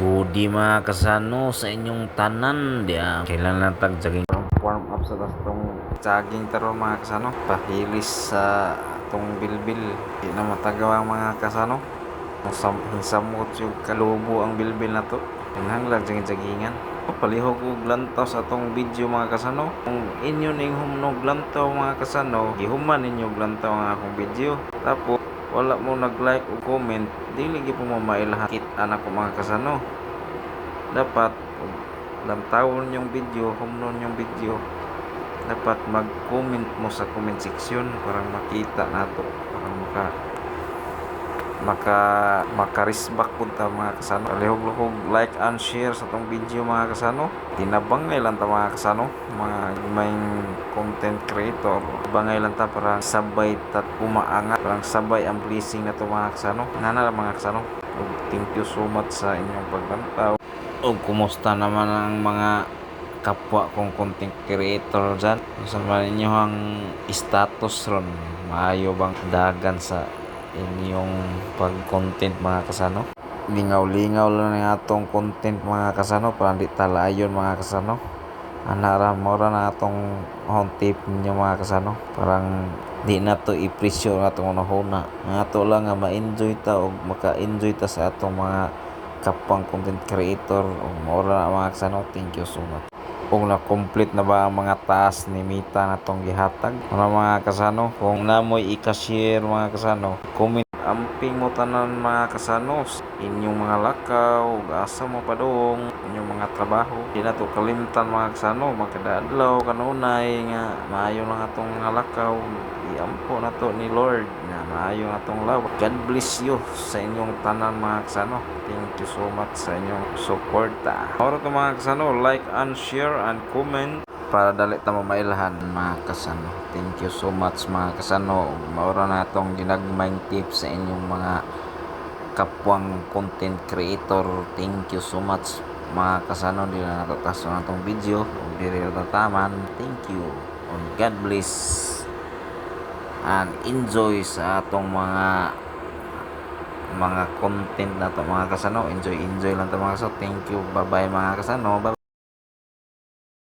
Gudi mga kasano sa inyong tanan dia. Kailan lang tag warm up sa tong jogging taro mga kasano. Pahilis sa tong bilbil. Di na matagawa mga kasano. Hinsamot yung kalubo ang bilbil na to. Tinhang lang jogging joggingan. Palihog og lantaw sa atong video mga kasano. Kung inyo ning humnog lantaw mga kasano, gihuman ninyo og lantaw ang akong video. Tapos wala mo nag-like o comment, dili gyud po mamailahan kit anak ko mga kasano. Dapat lantawon yung video, humnon yung video. Dapat mag-comment mo sa comment section para makita nato, para maka maka makarisbak pud ta mga kasano. Lihog-lihog like and share sa tong video mga kasano. Tinabang lang ta mga kasano. Mga main content creator. Bangay lang ta para sabay tat umaangat parang sabay ang blessing na to mga kasano. Nana mga kasano. Ug thank you so much sa inyong pagbantaw. Ug kumusta naman ang mga kapwa kong content creator dyan? Sa ninyo ang status ron maayo bang dagan sa inyong pag-content mga kasano. Lingaw-lingaw lang ang atong content mga kasano. Para di talayon mga kasano. Anara mo ra na atong home tip ninyo mga kasano. Parang di na to i-presyo na atong unahuna nga to lang nga ma-enjoy ta o maka-enjoy ta sa atong mga kapang content creator. O mora na mga kasano. Thank you so much kung na-complete na ba ang mga task ni Mita na tong gihatag? Mga mga kasano? Kung namoy i-cashier mga kasano? Comment amping mo tanan mga kasano inyong mga lakaw asa mo padong inyong mga trabaho. Di na to kalimtan mga kasano magkadaadlaw kanunay nga maayo lang atong mga lakaw. Iampo na to ni Lord nga maayo nga atong law God bless you sa inyong tanan mga kasano thank you so much sa inyong suporta oro to mga kasano like and share and comment para dali ta mamailhan mga kasano. Thank you so much mga kasano. Maura na itong ginagmayng tips sa inyong mga kapwang content creator. Thank you so much mga kasano. Di na natatas na itong video. Kung di rin natataman. Thank you. And God bless. And enjoy sa atong mga mga content na to mga kasano. Enjoy, enjoy lang to mga kasano. Thank you. Bye-bye mga kasano. Bye